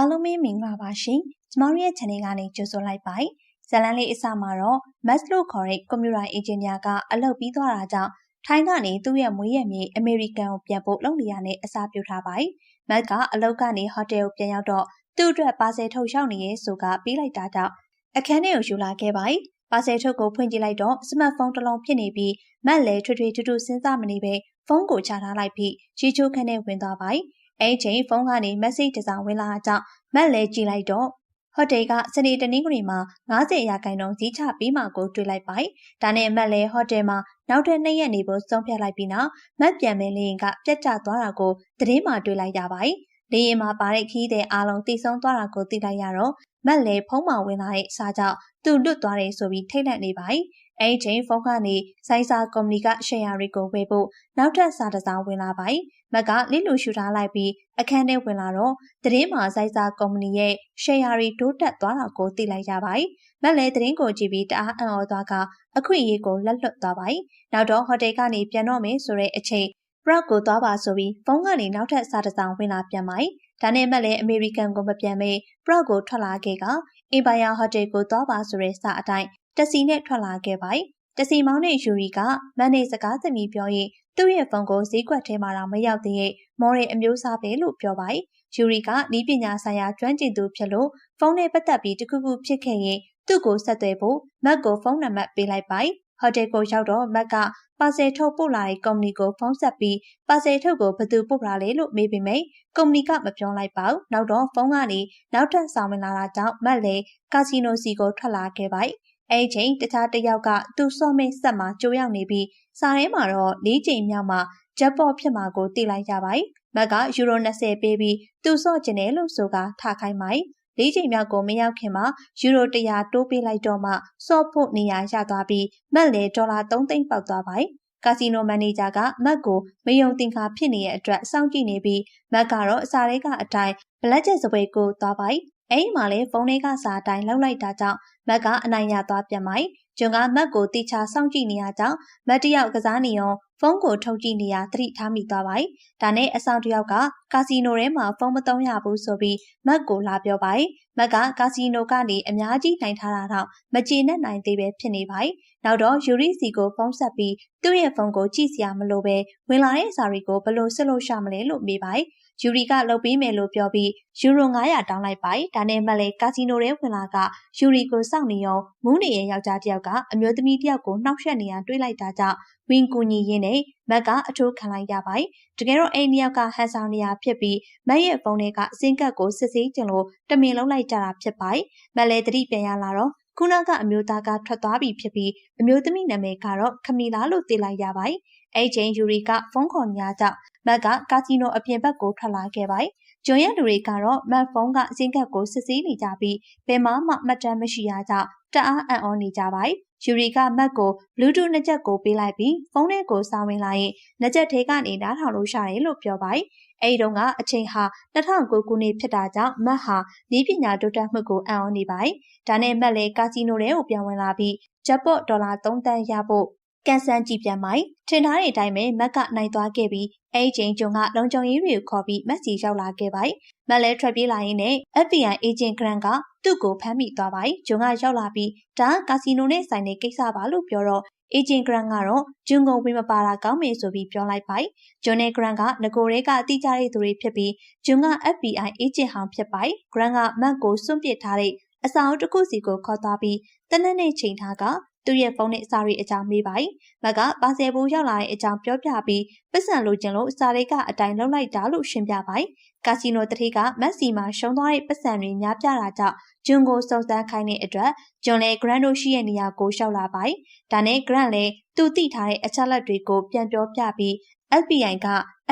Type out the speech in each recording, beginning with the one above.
အားလုံးပဲမင်္ဂလာပါရှင်။ကျမတို့ရဲ့ channel ကနေကြိုဆိုလိုက်ပါတယ်။ဇလန်လေးအစမှာတော့ Max လို့ခေါ်တဲ့ computer engineer ကအလုပ်ပြီးသွားတာကြောင့်ထိုင်းကနေသူ့ရဲ့မွေးရမြေအမေရိကန်ကိုပြန်ဖို့လုပ်နေရတဲ့အစားပြုထားပါတယ်။ Max ကအလုပ်ကနေဟိုတယ်ကိုပြန်ရောက်တော့သူ့အတွက်ပါဆယ်ထုတ်ရောက်နေရဲဆိုကပြီးလိုက်တာကြောင့်အခန်းထဲကိုယူလာခဲ့ပါတယ်။ပါဆယ်ထုတ်ကိုဖွင့်ကြည့်လိုက်တော့စမတ်ဖုန်းတစ်လုံးဖြစ်နေပြီးမက်လည်းထွေထွေထူးထူးစဉ်းစားမနေပဲဖုန်းကိုချထားလိုက်ပြီးချီချိုးခန်းထဲဝင်သွားပါတယ်။ အဲ့ချိန်ဖုန်းကနေ message တစ်စောင်ဝင်လာတာကြောင့်မက်လဲကြည့်လိုက်တော့ဟိုတယ်ကစနေတနင်္ဂနွေမှာ90ရာခိုင်နှုန်းဈေးချပြီးမှကိုတွေ့လိုက်ပိုင်ဒါနဲ့မက်လဲဟိုတယ်မှာနောက်ထပ်2ရက်နေဖို့ဆုံးဖြတ်လိုက်ပြီးနောက်မက်ပြန်မဲလေရင်ကပြတ်ကျသွားတာကိုသတင်းမှတွေ့လိုက်ရပါတယ်လေရင်မှာပါတဲ့ခီးတဲ့အားလုံးတိတ်ဆုံးသွားတာကိုသိလိုက်ရတော့မက်လဲဖုံးမှဝင်လာတဲ့စားကြောင့်သူလွတ်သွားတယ်ဆိုပြီးထိတ်လန့်နေပါတယ် အဲ့ဒီချိန်ဖုန်းကနေစိုင်းစာကုမ္ပဏီကရှယ်ယာတွေကိုဝယ်ဖို့နောက်ထပ်စာတစ်စောင်ဝင်လာပါတယ်။မက်ကလစ်လူရှူထားလိုက်ပြီးအခန်းထဲဝင်လာတော့သတင်းမှာစိုင်းစာကုမ္ပဏီရဲ့ရှယ်ယာတွေတိုးတက်သွားတာကိုသိလိုက်ရပါတယ်။မက်လည်းသတင်းကိုကြည့်ပြီးတအားအံ့ဩသွားကအခွင့်အရေးကိုလက်လွတ်သွားပါတယ်။နောက်တော့ဟိုတယ်ကနေပြန်တော့မယ်ဆိုတဲ့အချိန် Brock ကိုသွားပါဆိုပြီးဖုန်းကနေနောက်ထပ်စာတစ်စောင်ဝင်လာပြန်ပါတယ်။ဒါနဲ့မက်လည်းအမေရိကန်ကိုမပြန်မေ Brock ကိုထွက်လာခဲ့ကအင်ပါယာဟိုတယ်ကိုသွားပါဆိုတဲ့စာအတိုင်း တက်စီနဲ့ထွက်လာခဲ့ပါတယ်။တက်စီမောင်းတဲ့ယူရီကမန်နေစကားသမီးပြောရင်သူ့ရဲ့ဖုန်းကိုဈေးကွက်ထဲမှာတော့မရောက်သေးရဲ့မော်ရီအမျိုးအစားပဲလို့ပြောပါတယ်။ယူရီကနီးပညာဆိုင်ရာကျွမ်းကျင်သူဖြစ်လို့ဖုန်းနဲ့ပတ်သက်ပြီးတခုခုဖြစ်ခဲ့ရင်သူ့ကိုဆက်သွယ်ဖို့မက်ကိုဖုန်းနံပါတ်ပေးလိုက်ပါတယ်။ဟိုတယ်ကိုရောက်တော့မက်ကပါဆယ်ထုတ်ပို့လာတဲ့ကုမ္ပဏီကိုဖုန်းဆက်ပြီးပါဆယ်ထုတ်ကိုဘယ်သူပို့လာလဲလို့မေးပေမယ့်ကုမ္ပဏီကမပြောလိုက်ပါဘူး။နောက်တော့ဖုန်းကနေနောက်ထပ်ဆောင်ဝင်လာတာကြောင့်မက်လည်းကာစီနိုစီကိုထွက်လာခဲ့ပါတယ်။ အဲ့ချိန်တခြားတစ်ယောက်ကသူ့စော့မင်းဆက်မှာကြိုးရောက်နေပြီးစာထဲမှာတော့၄ချိန်မြောက်မှာဂျက်ပေါ့ဖြစ်မှာကိုသိလိုက်ရပါတယ်။မက်ကယူရို20ပေးပြီးသူစော့ကျင်တယ်လို့ဆိုကထခိုင်းပါတယ်။လေးချိန်မြောက်ကိုမရောက်ခင်မှာယူရို100တိုးပေးလိုက်တော့မှစော့ဖို့နေရာရသွားပြီးမက်လည်းဒေါ်လာ3သိန်းပေါက်သွားပါတယ်။ကာစီနိုမန်နေဂျာကမက်ကိုမယုံတင်ခါဖြစ်နေတဲ့အတွက်စောင့်ကြည့်နေပြီးမက်ကတော့အစာလေးကအတိုင်းဘလက်ကျက်စပွဲကိုသွားပါတယ်။ အဲဒီမှာလည်းဖုန်းလေးကစာအတိုင်းလောက်လိုက်တာကြောင့်မက်ကအနိုင်ရသွားပြန်ပါတယ်။ကျွန်ကမက်ကိုတိချာစောင့်ကြည့်နေရကြောင်းမက်တယောက်ကစားနေရောဖုန်းကိုထုတ်ကြည့်နေရသတိထားမိသွားပါတယ်။ဒါနဲ့အဆောင်တယောက်ကကာစီနိုထဲမှာဖုန်းမသုံးရဘူးဆိုပြီးမက်ကိုလာပြောပါတယ်။မက်ကကာစီနိုကနေအများကြီးနိုင်ထားတာတော့မကျေနပ်နိုင်သေးပဲဖြစ်နေပါတယ်။နောက်တော့ယူရီစီကိုဖုန်းဆက်ပြီးသူ့ရဲ့ဖုန်းကိုကြည့်စရာမလိုပဲဝင်လာတဲ့စာတွေကိုဘယ်လိုဆက်လို့ရှာမလဲလို့မေးပါတယ်။ ယူရီကလုပ်ပေးမယ်လို့ပြောပြီးယူရို900တောင်းလိုက်ပါတယ်။ဒါနဲ့မှလည်းကာစီနိုထဲဝင်လာကယူရီကိုစောင့်နေရောမူးနေရဲ့ယောက်ျားတစ်ယောက်ကအမျိုးသမီးတစ်ယောက်ကိုနှောက်ယှက်နေရတွေးလိုက်တာကြောင့်ဝင်ကူညီရင်းနဲ့မက်ကအထိုးခံလိုက်ရပါတယ်။တကယ်တော့အိမ်နှစ်ယောက်ကဟန်ဆောင်နေရဖြစ်ပြီးမက်ရဲ့ဖုန်းထဲကအစင်းကပ်ကိုစစ်ဆေးကြလို့တမင်လုံးလိုက်ကြတာဖြစ်ပါတယ်။မက်လည်းတတိပြန်ရလာတော့ခုနကအမျိုးသားကထွက်သွားပြီဖြစ်ပြီးအမျိုးသမီးနာမည်ကတော့ခမီလာလို့သိလိုက်ရပါတယ်။အဲ့ချိန်ယူရီကဖုန်းခေါ်ညာကြောင့် မက်ကကာစီနိုအပြင်ဘက်ကိုထွက်လာခဲ့ပါတယ်။ဂျွန်ရဲ့လူတွေကတော့မက်ဖုန်းကအစင်းကပ်ကိုစစ်ဆေးနေကြပြီးဘယ်မှမှမှတ်တမ်းမရှိရကြောင့်တအားအံ့ဩနေကြပါတယ်။ယူရီကမက်ကို Bluetooth နှစ်ချက်ကိုပေးလိုက်ပြီးဖုန်းထဲကိုစာဝင်လာရင်နှစ်ချက်ထဲကနေနားထောင်လို့ရှာတယ်လို့ပြောပါတယ်။အဲဒီတုန်းကအချိန်ဟာ2009ခုနှစ်ဖြစ်တာကြောင့်မက်ဟာဤပညာတိုးတက်မှုကိုအံ့ဩနေပါတယ်။ဒါနဲ့မက်လည်းကာစီနိုထဲကိုပြန်ဝင်လာပြီးဂျက်ပေါ့ဒေါ်လာ3တန်းရဖို့ ကန်ဆန်ကြည့်ပြန်မိုင်ထင်ထားတဲ့အတိုင်းပဲမက်ကနိုင်သွားခဲ့ပြီးအဲဒီချိန်ကျုံကလုံခြုံရေးတွေကိုခေါ်ပြီးမက်စီရောက်လာခဲ့ပါတယ်။မက်လဲထွက်ပြေးလာရင်းနဲ့ FBI agent Grant ကသူ့ကိုဖမ်းမိသွားပါတယ်။ဂျုံကရောက်လာပြီးဒါကာစီနိုနဲ့ဆိုင်တဲ့ကိစ္စပါလို့ပြောတော့ agent Grant ကတော့ဂျွန်ကိုဝင်မပါတာကောင်းမယ်ဆိုပြီးပြောလိုက်ပါတယ်။ဂျွန်နဲ့ Grant ကငကိုရဲကအတိကျတဲ့သူတွေဖြစ်ပြီးဂျွန်က FBI agent ဟောင်းဖြစ်ပါတယ်။ Grant ကမက်ကိုစွန့်ပစ်ထားတဲ့အစာအုပ်တစ်ခုစီကိုခေါ်သွားပြီးတနက်နေ့ချိန်ထားက သူ့ရဲ့ဖုန်းနဲ့စာရီအကြောင်းမေးပါတယ်။မက်ကပါဆယ်ဘူးရောက်လာတဲ့အကြောင်းပြောပြပြီးပတ်စံလိုချင်လို့စာရီကအတိုင်းလောက်လိုက်တာလို့ရှင်းပြပါတယ်။ကာစီနိုတတိကမက်ဆီမှာရှုံးသွားတဲ့ပတ်စံတွေများပြတာကြောင့်ဂျွန်ကိုစုံစမ်းခိုင်းတဲ့အတွက်ဂျွန်လည်း Grant တို့ရှိတဲ့နေရာကိုရှောက်လာပါတယ်။ဒါနဲ့ Grant လည်းသူသိထားတဲ့အချက်လက်တွေကိုပြန်ပြောပြပြီး FBI က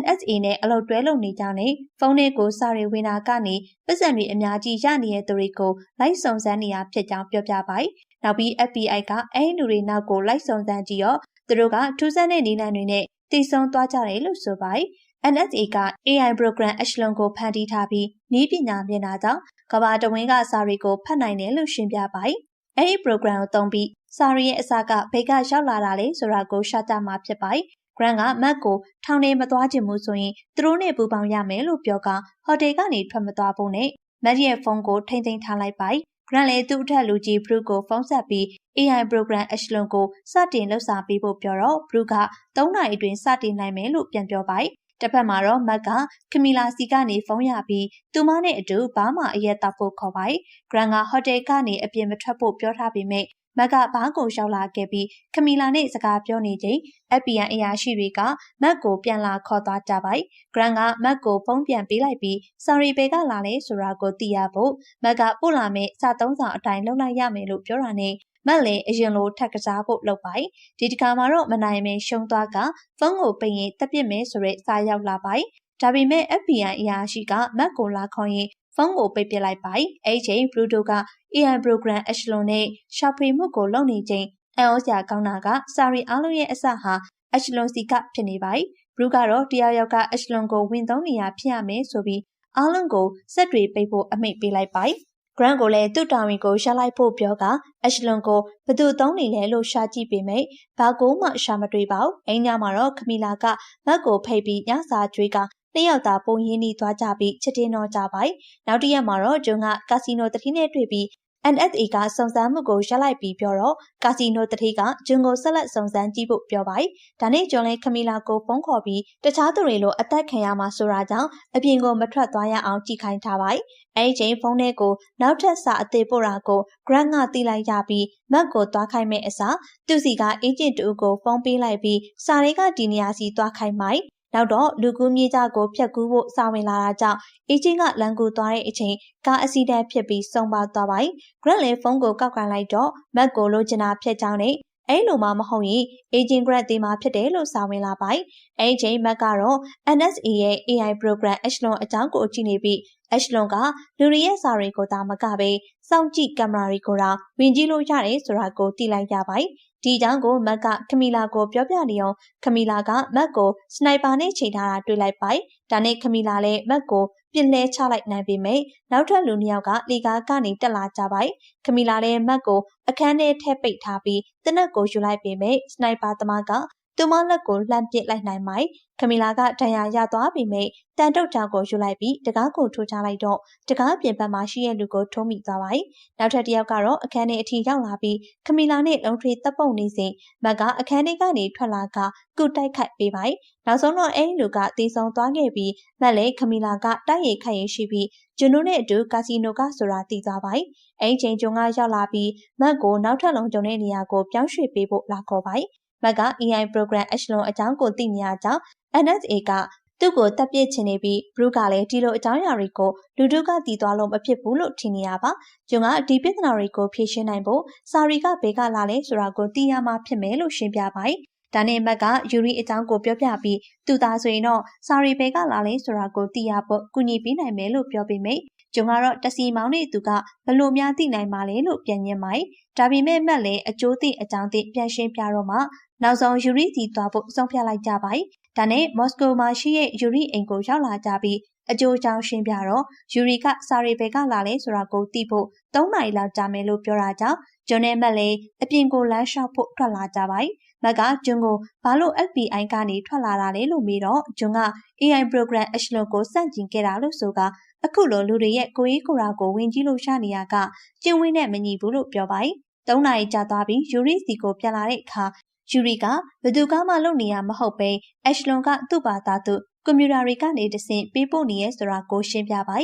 NSA နဲ့အလုပ်တွဲလုပ်နေကြတဲ့ဖုန်းတွေကိုစာရီဝင်တာကနေပတ်စံတွေအများကြီးရနေတဲ့သူတွေကိုလိုက်စုံစမ်းနေရဖြစ်ကြောင်းပြောပြပါတယ်။ နောက်ပြီး FBI ကအဲဒီလူတွေနောက်ကိုလိုက်စုံစမ်းကြည့်တော့သူတို့ကထူးဆန်းတဲ့နည်းလမ်းတွေနဲ့တည်ဆုံသွားကြတယ်လို့ဆိုပါတယ်။ NSA က AI program echelon ကိုဖန်တီးထားပြီးနည်းပညာမျက်နှာကြောင့်ကဘာတဝင်းကစာတွေကိုဖတ်နိုင်တယ်လို့ရှင်းပြပါတယ်။အဲဒီ program ကိုသုံးပြီးစာရီရဲ့အစကဘိတ်ကရောက်လာတာလေဆိုတာကိုရှာတမှာဖြစ်ပါတယ်။ Grant ကမက်ကိုထောင်ထဲမသွားချင်ဘူးဆိုရင်သူတို့နဲ့ပူပေါင်းရမယ်လို့ပြောကဟိုတယ်ကနေထွက်မသွားဖို့နဲ့မတ်ရဲ့ဖုန်းကိုထိမ့်သိမ်းထားလိုက်ပါ။ Grant လည်းသူ့အထက်လူကြီး Brooke ကိုဖုန်းဆက်ပြီး AI program echelon ကိုစတင်လှုပ်ရှားပေးဖို့ပြောတော့ Brooke က3နာရီအတွင်းစတင်နိုင်မယ်လို့ပြန်ပြောပါတယ်။တစ်ဖက်မှာတော့မက်ကခမီလာစီကနေဖုန်းရပြီးသူမနဲ့အတူဘာမှအရက်တောက်ဖို့ခေါ်ပါတယ်။ Grant ကဟိုတယ်ကနေအပြင်မထွက်ဖို့ပြောထားပေမဲ့မက်ကဘားကိုရောက်လာခဲ့ပြီးခမီလာနဲ့စကားပြောနေချိန် FBI အရာရှိတွေကမက်ကိုပြန်လာခေါ်သွားကြပါတယ်။ Grant ကမက်ကိုဖုန်းပြန်ပေးလိုက်ပြီးစာရီဘေကလာလဲဆိုတာကိုသိရဖို့မက်ကပို့လာမယ့်စာသုံးဆောင်အတိုင်းလုပ်လိုက်ရမယ်လို့ပြောတာနဲ့မက်လည်းအရင်လိုထက်ကစားဖို့လုပ်ပါတယ်။ဒီတခါမှာတော့မနိုင်မင်းရှုံးသွားကဖုန်းကိုပိတ်ရင်တက်ပစ်မယ်ဆိုတဲ့စာရောက်လာပါတယ်။ဒါပေမဲ့ FBI အရာရှိကမက်ကိုလာခေါ်ရင် ဖုန်းကိုပိတ်ပစ်လိုက်ပါတယ်။အဲ့ချိန်ဘရူတိုက AI program echelon နဲ့ရှာဖွေမှုကိုလုပ်နေချိန်အန်ဩစရာကောင်းတာကစာရီအားလုံးရဲ့အစဟာ echelon စီကဖြစ်နေပါတယ်။ဘရူကတော့တယောက်ယောက်က echelon ကိုဝင်သုံးနေရဖြစ်ရမယ်ဆိုပြီးအားလုံးကိုစက်တွေပိတ်ဖို့အမိန့်ပေးလိုက်ပါတယ်။ Grant ကိုလည်းသူ့တာဝန်ကိုရှာလိုက်ဖို့ပြောက echelon ကိုဘသူသုံးနေလဲလို့ရှာကြည့်ပေမဲ့ဘာကိုမှရှာမတွေ့ပါဘူး။အင်းညမှာတော့ခမီလာကမက်ကိုဖိတ်ပြီးညစာကျွေးက နှစ်ယောက်သားပုံရင်းနှီးသွားကြပြီးချစ်တင်းတော့ကြပါ යි ။နောက်တစ်ရက်မှာတော့ဂျွန်ကကာစီနိုတတိနဲ့တွေ့ပြီး NSA ကစုံစမ်းမှုကိုရပ်လိုက်ပြီးပြောတော့ကာစီနိုတတိကဂျွန်ကိုဆက်လက်စုံစမ်းကြည့်ဖို့ပြောပါ යි ။ဒါနဲ့ဂျွန်လည်းခမီလာကိုဖုန်းခေါ်ပြီးတခြားသူတွေလိုအသက်ခံရမှာဆိုတာကြောင့်အပြင်ကိုမထွက်သွားရအောင်ကြည့်ခိုင်းထားပါ යි ။အဲဒီချိန်ဖုန်းထဲကိုနောက်ထပ်စာအသေးပို့တာကို Grant ကသိလိုက်ရပြီးမက်ကိုသွားခိုင်းမဲ့အစားသူစီကအေဂျင့်တူကိုဖုန်းပေးလိုက်ပြီးစာတွေကဒီနေရာစီသွားခိုင်းမိုက် နောက်တော့လူကူးမြေကြကိုဖျက်ကူးဖို့စာဝင်လာတာကြောင့်အေဂျင့်ကလန်ကူသွားတဲ့အချိန်ကားအစီဒက်ဖြစ်ပြီးဆုံးပါသွားပါတယ်။ Grant လည်းဖုန်းကိုကောက်ကန်လိုက်တော့မက်ကိုလိုချင်တာဖျက်ကြောင်းနဲ့ အဲ့လိုမှမဟုတ်ရင် agent grant တေးမှာဖြစ်တယ်လို့စာဝင်လာပိုင်အဲ့ချိန်မက်ကတော့ NSA ရဲ့ AI program echelon အကြောင်းကိုကြည့်နေပြီး echelon ကလူတွေရဲ့စာတွေကိုသာမကပဲစောင့်ကြည့်ကင်မရာတွေကိုတော့ဝင်ကြည့်လို့ရတယ်ဆိုတာကိုသိလိုက်ရပိုင်ဒီအကြောင်းကိုမက်ကခမီလာကိုပြောပြနေအောင်ခမီလာကမက်ကိုစနိုက်ပါနဲ့ချိန်ထားတာတွေ့လိုက်ပိုင်ဒါနဲ့ခမီလာလည်းမက်ကို ပြစ်လဲချလိုက်နိုင်ပေမဲ့နောက်ထပ်လူနှစ်ယောက်ကလီကားကနေတက်လာကြပိုင်ခမီလာလည်းမက်ကိုအခန်းထဲထည့်ပိတ်ထားပြီးတနက်ကိုယူလိုက်ပေမဲ့စနိုက်ပါသမားက သူမလက်ကိုလှမ်းပစ်လိုက်နိုင်မိုင်ခမီလာကဒဏ်ရာရသွားပြီမိတန်တုတ်ချောင်းကိုယူလိုက်ပြီးတကားကိုထိုးချလိုက်တော့တကားပြင်ပမှာရှိတဲ့လူကိုထုံးမိသွားပါ။နောက်ထပ်တစ်ယောက်ကတော့အခန်းထဲအထိရောက်လာပြီးခမီလာနဲ့လုံးထွေးတပ်ပုတ်နေစဉ်မက်ကအခန်းထဲကနေထွက်လာကကုတိုက်ခိုက်ပေးပါ။နောက်ဆုံးတော့အဲ့လူကတေဆုံးသွားခဲ့ပြီးမက်လည်းခမီလာကတိုက်ရိုက်ခိုက်ရင်ရှိပြီးဂျွန်းတို့နဲ့အတူကာစီနိုကဆိုတာတည်သွားပါ။အဲ့ချိန်ဂျွန်ကရောက်လာပြီးမက်ကိုနောက်ထပ်လုံခြုံတဲ့နေရာကိုပြောင်းရွှေ့ပေးဖို့လာခေါ်ပါ။ မက်က AI program echelon အကြောင်းကိုသိနေရကြောင်း NSA ကသူ့ကိုတပ်ပစ်ချင်နေပြီးဘရုကလည်းဒီလိုအကြောင်းအရာတွေကိုလူတို့ကတည်သွားလို့မဖြစ်ဘူးလို့ထင်နေရပါ။ဂျုံကဒီပြဿနာတွေကိုဖြေရှင်းနိုင်ဖို့စာရီကဘေကလာလဲဆိုတာကိုသိရမှဖြစ်မယ်လို့ရှင်းပြပါ යි ။ဒါနဲ့မက်ကယူရီအကြောင်းကိုပြောပြပြီးသူသာဆိုရင်တော့စာရီဘေကလာလဲဆိုတာကိုသိရဖို့ကူညီပေးနိုင်မယ်လို့ပြောပေမဲ့ဂျုံကတော့တစီမောင်းနဲ့သူကဘလို့များသိနိုင်ပါလဲလို့ပြန်ညင်ပါ යි ။ဒါပေမဲ့မက်လည်းအကျိုးသိအကြောင်းသိပြန်ရှင်းပြတော့မှ နောက်ဆုံးယူရီစီသွားဖို့ဆုံးဖြတ်လိုက်ကြပါတယ်။ဒါနဲ့မော်စကိုမှာရှိတဲ့ယူရီအိမ်ကိုရောက်လာကြပြီးအကျိုးကြောင်းရှင်းပြတော့ယူရီကစာရီဘယ်ကလာလဲဆိုတာကိုသိဖို့၃နိုင်လောက်ကြာမယ်လို့ပြောတာကြောင့်ဂျွန်နဲ့မက်လည်းအပြင်ကိုလမ်းလျှောက်ဖို့ထွက်လာကြပါတယ်။မက်ကဂျွန်ကိုဘာလို့ FBI ကနေထွက်လာတာလဲလို့မေးတော့ဂျွန်က AI program Ashlon ကိုစန့်ကျင်ခဲ့တာလို့ဆိုကအခုလိုလူတွေရဲ့ကိုရေးကိုရာကိုဝင်ကြီးလို့ရှာနေရကကျင်းဝင်းနဲ့မညီဘူးလို့ပြောပါတယ်။၃နိုင်ကြာသွားပြီးယူရီစီကိုပြန်လာတဲ့အခါ ယူရီကဘသူကမှလုပ်နေရမဟုတ်ပဲအက်ရှလွန်ကသူ့ဘာသာသူကွန်ပျူတာတွေကနေတဆင့်ပေးပို့နေရဲဆိုတာကိုရှင်းပြပါ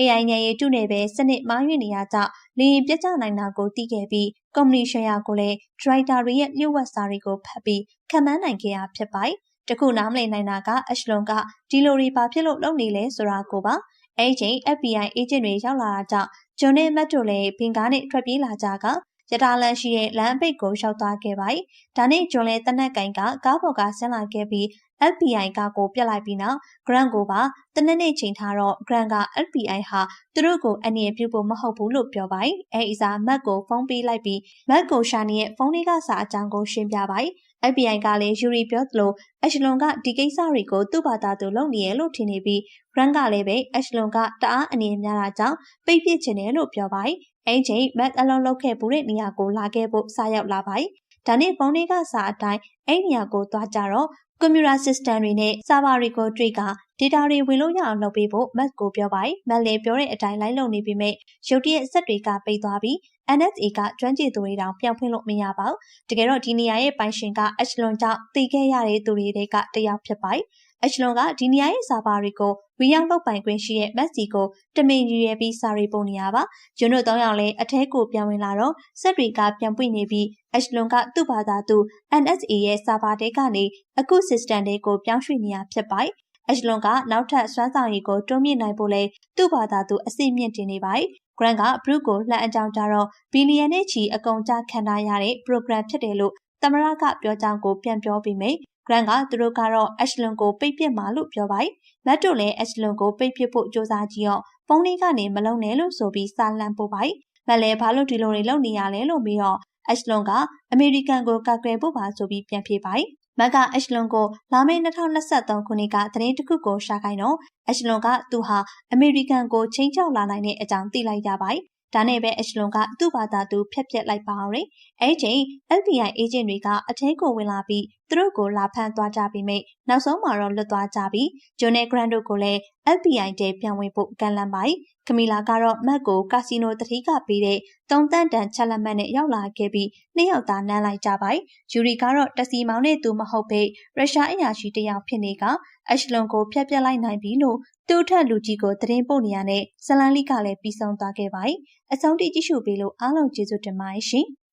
AI ဉာဏ်ရည်တုနဲ့ပဲစနစ်မှားယွင်းနေရကြောင့်လင်းပြကြနိုင်တာကိုသိခဲ့ပြီးကော်မရှင်ရာကိုလည်းဒရိုက်တာတွေရဲ့လျှို့ဝှက်စာတွေကိုဖတ်ပြီးခံမှန်းနိုင်ခဲ့ရဖြစ်ပါတခုနားမလည်နိုင်တာကအရှလွန်ကဒီလိုတွေဘာဖြစ်လို့လုပ်နေလဲဆိုတာကိုပါအဲ့ချိန် FBI agent တွေရောက်လာတာကြောင့်ဂျွန်နဲ့မတ်တို့လည်းဘင်ကားနဲ့ထွက်ပြေးလာကြက ရတာလန်ရှိတဲ့လမ်းအပိတ်ကိုရောက်သွားခဲ့ပါ။ဒါနဲ့ဂျွန်လည်းတနက်ကင်ကကားပေါ်ကဆင်းလာခဲ့ပြီး FBI ကားကိုပြက်လိုက်ပြီးနောက် Grant ကိုပါတနက်နေ့ချိန်ထားတော့ Grant က FBI ဟာသူတို့ကိုအနေရပြုဖို့မဟုတ်ဘူးလို့ပြောပါ။အဲအစားမက်ကိုဖုန်းပေးလိုက်ပြီးမက်ကိုရှာနေရဲ့ဖုန်းလေးကစာအကြောင်းကိုရှင်းပြပါ။ FBI ကလည်းယူရီပြောသလိုအက်ရှလွန်ကဒီကိစ္စတွေကိုသူ့ဘာသာသူလုပ်နေရလို့ထင်နေပြီး Grant ကလည်းပဲအက်ရှလွန်ကတအားအနေများတာကြောင့်ပိတ်ပစ်ချင်တယ်လို့ပြောပါ။ အဲ့ချိန်မက်အလုံးလောက်ခဲ့ပူတဲ့နေရာကိုလာခဲ့ဖို့စာရောက်လာပါဒါနဲ့ဖုန်းတွေကစာအတိုင်းအဲ့နေရာကိုသွားကြတော့ကွန်ပျူတာ system တွေနဲ့ server တွေကိုတွေ့က data တွေဝင်လို့ရအောင်လုပ်ပေးဖို့ Mac ကိုပြောပါတယ်။ Mac လည်းပြောတဲ့အတိုင်းလိုက်လုပ်နေပေမဲ့ရုတ်တရက်အဆက်တွေကပိတ်သွားပြီး NSA ကကျွမ်းကျင်သူတွေတောင်ပြန်ဖွင့်လို့မရပါဘူး။တကယ်တော့ဒီနေရာရဲ့ပိုင်ရှင်က Echelon ကြောင့်တည်ခဲ့ရတဲ့သူတွေတွေကတယောက်ဖြစ်ပါတယ်။ Echelon ကဒီနေရာရဲ့ server တွေကိုဝင်ရောက်လုပ်ပိုင်ခွင့်ရှိတဲ့ Mac စီကိုတမင်ရည်ရွယ်ပြီးစာရေးပုံနေရပါ။ဂျွန်းတို့၃ယောက်လည်းအထဲကိုပြန်ဝင်လာတော့စက်တွေကပြန်ပွင့်နေပြီး Echelon ကသူ့ဘာသာသူ NSA ရဲ့ server တဲကနေအခု system တွေကိုပြောင်းရွှေ့နေရဖြစ်ပါတယ်။ Echelon ကနောက်ထပ်စွမ်းဆောင်ရည်ကိုတွန်းမြင့်နိုင်ဖို့လဲသူ့ဘာသာသူအစိမြင့်တင်နေပါတယ်။ Grant က Brute ကိုလှမ်းအကြောင်းကြတော့ဘီလီယံနဲ့ချီအကုန်ကြခံထားရတဲ့ program ဖြစ်တယ်လို့သမရကပြောကြောင်းကိုပြန်ပြောပြီးမိတ် Grant ကသူတို့ကတော့ Echelon ကိုပိတ်ပစ်မှာလို့ပြောပါတယ်။မတ်တို့လည်း Echelon ကိုပိတ်ပစ်ဖို့စ조사ကြည့်တော့ဖုန်းလေးကနေမလုံနဲ့လို့ဆိုပြီးစာလန့်ပို့ပါတယ်။မတ်လည်းဘာလို့ဒီလိုတွေလုပ်နေရလဲလို့မေးတော့ Echelon ကအမေရိကန်ကိုကာကွယ်ဖို့ပါဆိုပြီးပြန်ဖြေပါတယ်။ မက်က Echelon ကိုလာမယ့်2023ခုနှစ်ကသတင်းတစ်ခုကိုရှာခိုင်းတော့ Echelon ကသူဟာအမေရိကန်ကိုချိန်ချောက်လာနိုင်တဲ့အကြောင်းသိလိုက်ရပါတယ်။ဒါနဲ့ပဲ Echelon ကသူ့ဘာသာသူဖျက်ပစ်လိုက်ပါအောင်တယ်။အဲဒီချိန် FBI agent တွေကအထဲကိုဝင်လာပြီး သူတို့ကိုလာဖမ်းသွားကြပြီးမိတ်နောက်ဆုံးမှာတော့လွတ်သွားကြပြီးဂျွန်နဲ့ Grant တို့ကိုလည်း FBI တဲပြန်ဝင်ဖို့ကန့်လန့်ပါတယ်။ကမီလာကတော့မတ်ကိုကာစီနိုတတိကပေးတဲ့သုံးတန်းတန်ချက်လက်မှတ်နဲ့ရောက်လာခဲ့ပြီးနှစ်ယောက်သားနမ်းလိုက်ကြပါတယ်။ဂျူရီကတော့တစီမောင်းတဲ့သူမဟုတ်ပေရုရှားအရာရှိတယောက်ဖြစ်နေကအက်ရှလွန်ကိုဖျက်ပစ်လိုက်နိုင်ပြီလို့သူ့ထက်လူကြီးကိုသတင်းပို့နေရတဲ့ဇလန်လီကလည်းပြီးဆုံးသွားခဲ့ပါတယ်။အဆုံးထိကြည့်ရှုပေးလို့အားလုံးကျေးဇူးတင်ပါတယ်ရှင်။